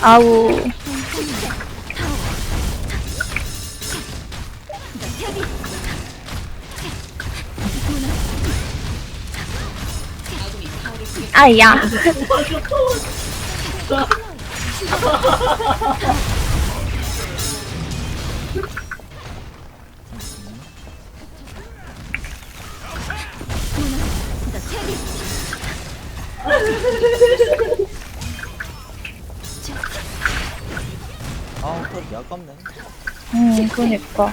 아우. 아야. 음, 그니까.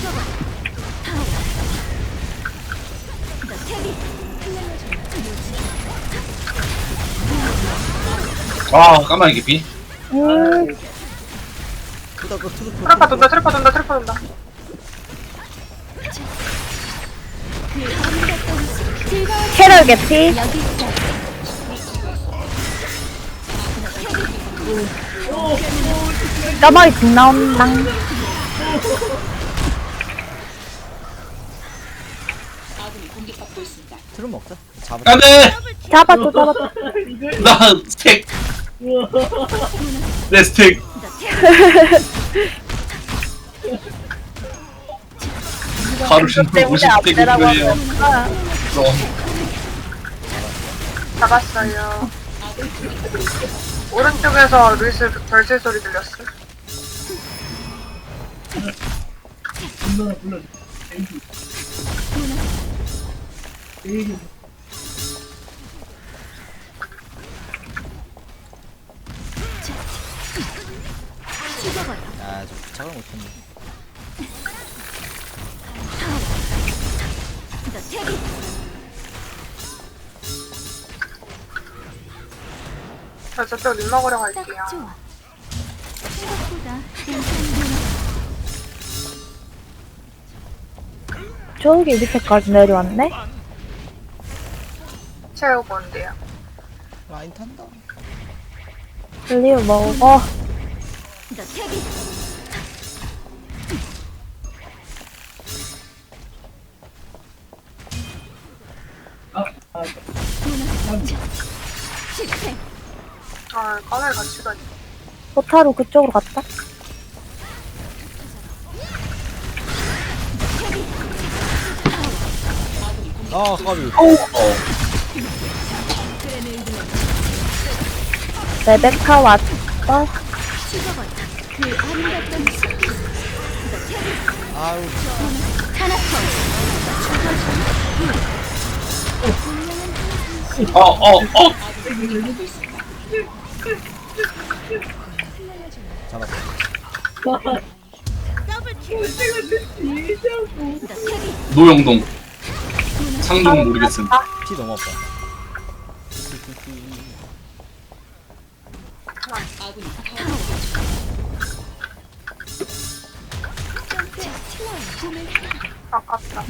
줄 알았네 아 까마귀 개피 음, 트래파 돈다 트래파 돈다 트래파 돈다 캐럴 개피. 까마귀 궁 나온다. 틀은 먹자 잡아 안돼 잡았어, 잡았어. 나 스택 내 스택 가루 신고 때문에 안 50대 되라고 그거예요. 하니까. 그럼 잡았어요. 오른쪽에서 루이스 별세 소리 들렸어. 아저 부착을 못했네 저 저쪽 림 먹으러 갈게요 좋아. 생각보다 괜찮구나. 저기 밑에까지 내려왔네? 채우고 온대요 라인 탄다 클리어 먹어. 너 태기. 아 까마귀 같이 가니 포타로 그쪽으로 갔다? 아 까비 어 레베카 숲. 아우. 어 어 어. 잡았다 노영동. 상동 모르겠음. 피 너무 아깝다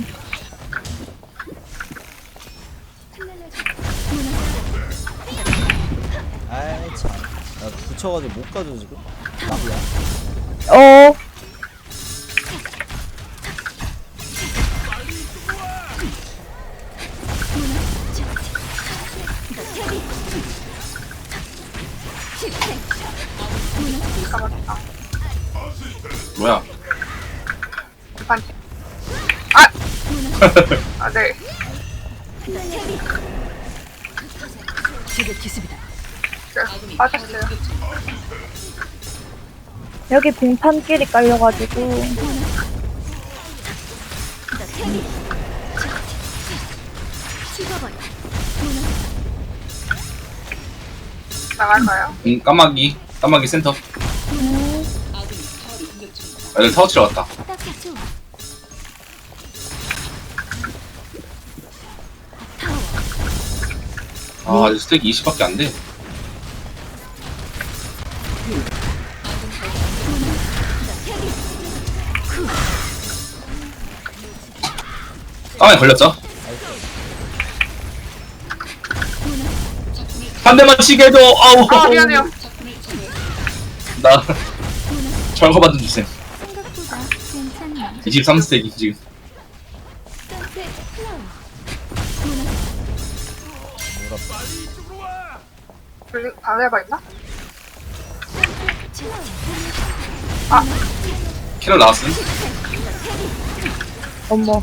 아이 참 나 붙여가지고 못 가져 지금. 나무야. 어, 뭐야? 반지 아! 아 네 지금 기습이다. 네, 빠졌어요 여기 빙판길이 깔려가지고. 죽어버려. 나갈까요? 음, 까마귀 까마귀 센터 아 여기 타워 치러 왔다 아. 아 스택 20밖에 안돼 까마귀 걸렸죠? 한 대만 치게 해줘 아우 아 미안해요 나 철거 받은 괜찮네. 23스택이 지금. 블링 방해바 있나? 캐럴 나왔음. 어머.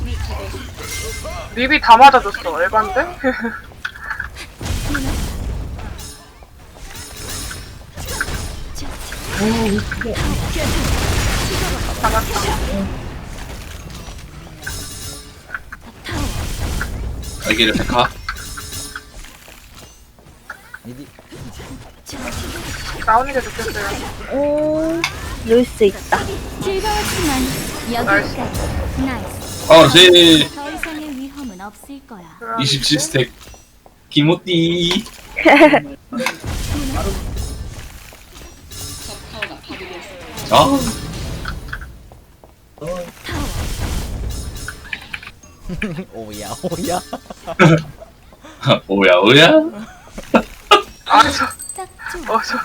립이 다 맞아줬어. 에반데? 알게를 백화. 이디 나오는 게 좋겠어요. 음, 루이스 있다. 즐거웠지만 여기까지. 나이스. 어, 제 더 이상의 위험은 없을 거야. 27스택. 기모띠. 아, 오야 오야 오야, 오야. 아, 저, 딱 좋아. 어, 저,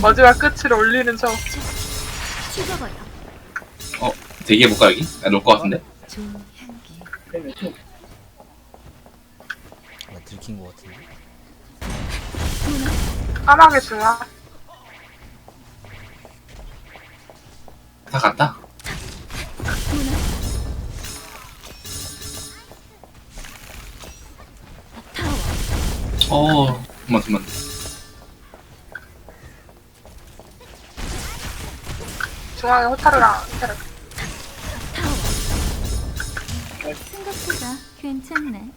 마지막 끝을 올리는 저. 죽어버려. 어, 대기해볼까, 여기? 아, 놓을 것 같은데? 좋은 향기. 나 들킨 거 같은데 까마귀 중앙. 다 갔다. 어, 그만. 중앙에 호타르랑 테르. 생각보다 괜찮네.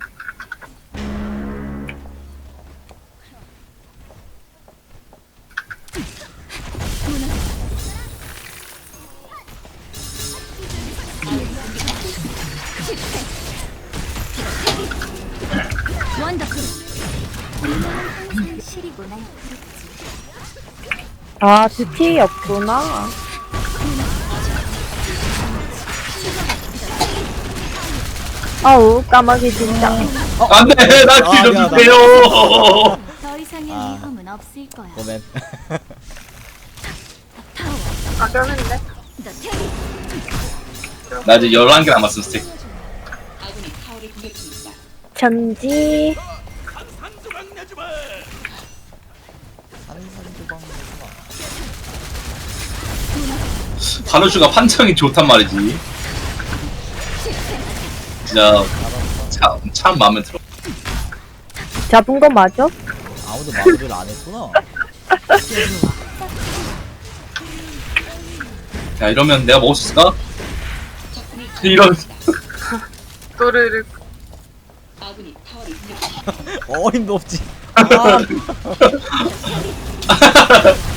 아, 듀티 없구나. 아우, 까마귀 진짜. 안 돼! 나 아, 딜좀 미안하다. 주세요! 더 이상의 아. 위험은 없을 거야. 고멘. 아? 너 테리. 나 이제 11개 남았음, 스택. 전지. 단호슈가 판정이 좋단 말이지. 진짜, 참, 참 마음에 들어. 잡은 거 맞아? 아무도 마무리를 안 했구나 야, 이러면 내가 먹을 수 있을까? 이런. 또르르. 어림도 없지 아,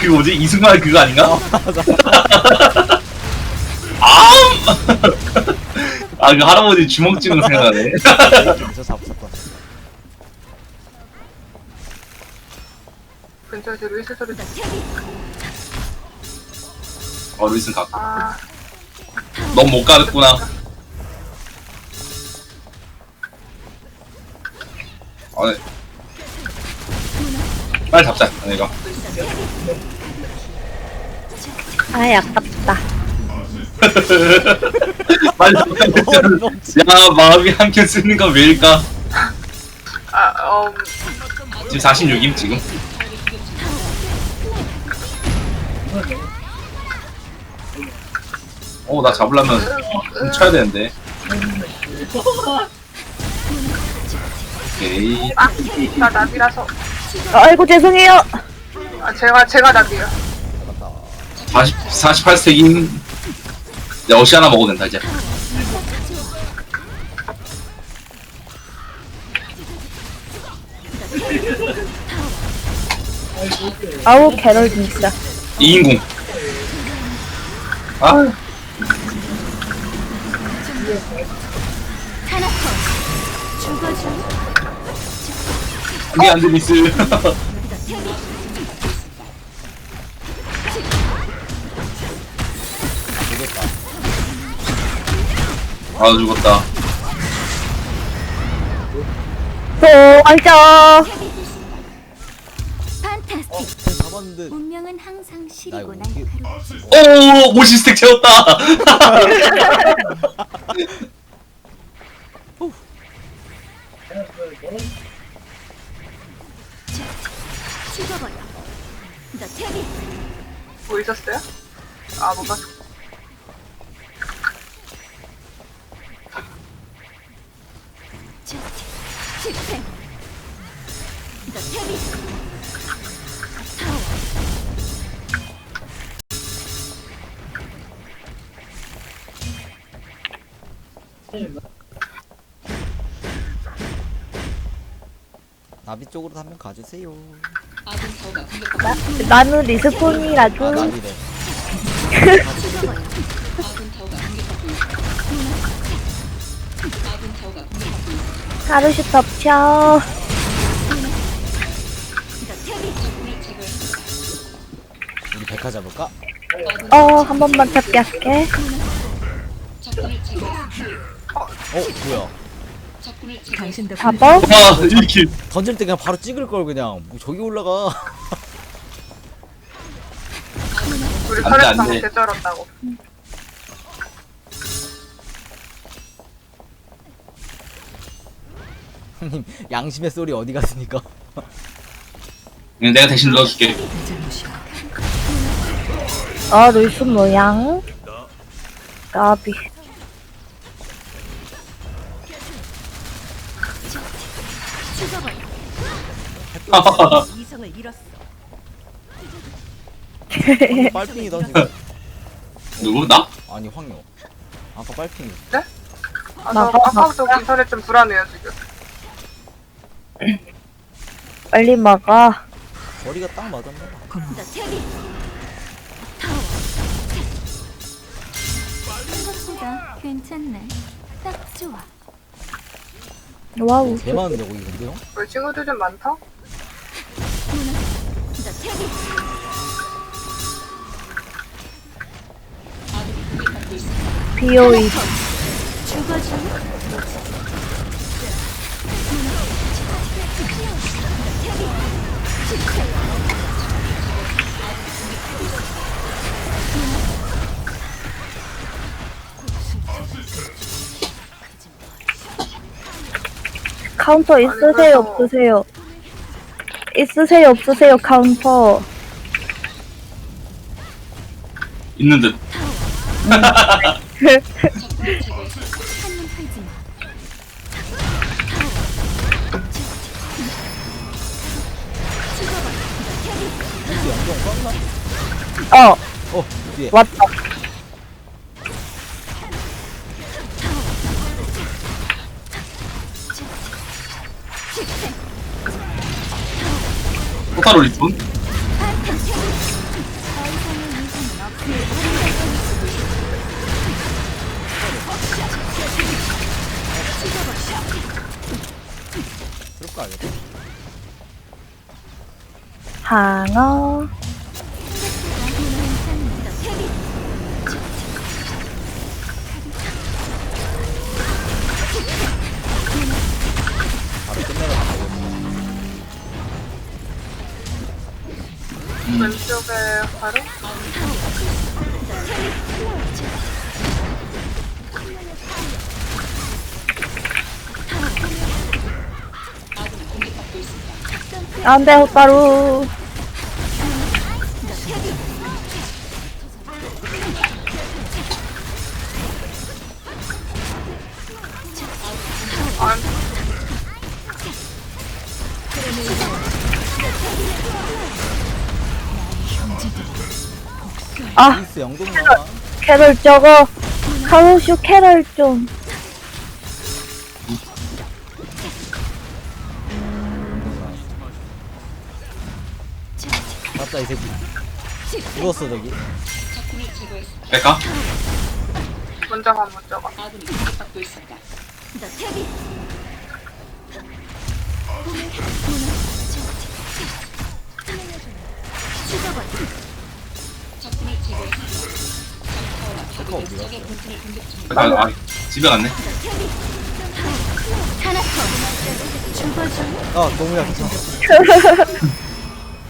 그거 뭐지? 이승만 그거 아닌가? 아! 아, 그 할아버지 주먹 쥐는 거 생각나네. 저 잡았었거든 근처에서 루이스 소리. 너 테리. 어, 루이슨 갖고. 아, 넌 못 가겠구나. 아, 네. 빨리 잡자, 아, 이거. 아이, 아깝다. 빨리 잡자. 야, 마음이 한켠 쓰는 건 왜일까? 아, 음, 지금 46임, 지금. 어, 나 잡으려면 좀 쳐야 되는데. 오케이. 아, 나 나비라서. 아이고, 죄송해요. 아, 제가, 제가 나비야. 40, 48스택인. 이제 어시 하나 먹어도 된다, 이제. 아우, 캐럴 진짜. 2인궁. 아, 그게 안 돼, 미스. 아, 죽었다. 판타스틱. 잡았는데 운명은 항상 나 시리고 이거 날카롭지. 오 모시스택 채웠다 죽어버려. 너 태비. 뭐 있었어요? 아, 못 봤어. 나비 쪽으로 한 명 가주세요 나는 리스폰이라도 아 나비래 죽어버려. 하루씩 덮쳐. 너 태비. 우리 백화 잡을까? 어, 한 번만 잡게 할게. 어 뭐야 잡어? 아 1킬 던질 때 그냥 바로 찍을 걸 그냥 뭐 저기 올라가 우리 안 돼, 안 카레스상 돼. 개쩔었다고. 형님 양심의 소리 어디 갔습니까? 내가 대신 넣어줄게 어, 루이스 모양. 까비. 죽어버려. 빨핑이다 지금 누구 나? 아니 황요 아까 빨핑이 아, 저 나가, 아까부터 기선에 좀 불안해요, 지금. 빨리 먹어. 거리가 딱 맞았나 봐. 타워. 생각보다 괜찮네. 딱 좋아. 와우. 개 많은데 거기 근데 형? 우리 친구들 좀 많다? 비오이. 카운터 있으세요, 없으세요? 있으세요, 없으세요, 카운터. 있는 듯? 어, 어 뒤에 왔다. 거 아니야 방어. 쪽에 바로? 안 돼, 호따루. 아, 영동 나와 캐럴 저거. 카우슈 캐럴 좀. 맞다 이 새끼 죽었어 저기 뺄까? 먼저 가, 먼저 가. 죽어버려. 체커 어디 갔어? 아, 아 집에 갔네. 아 너무 약해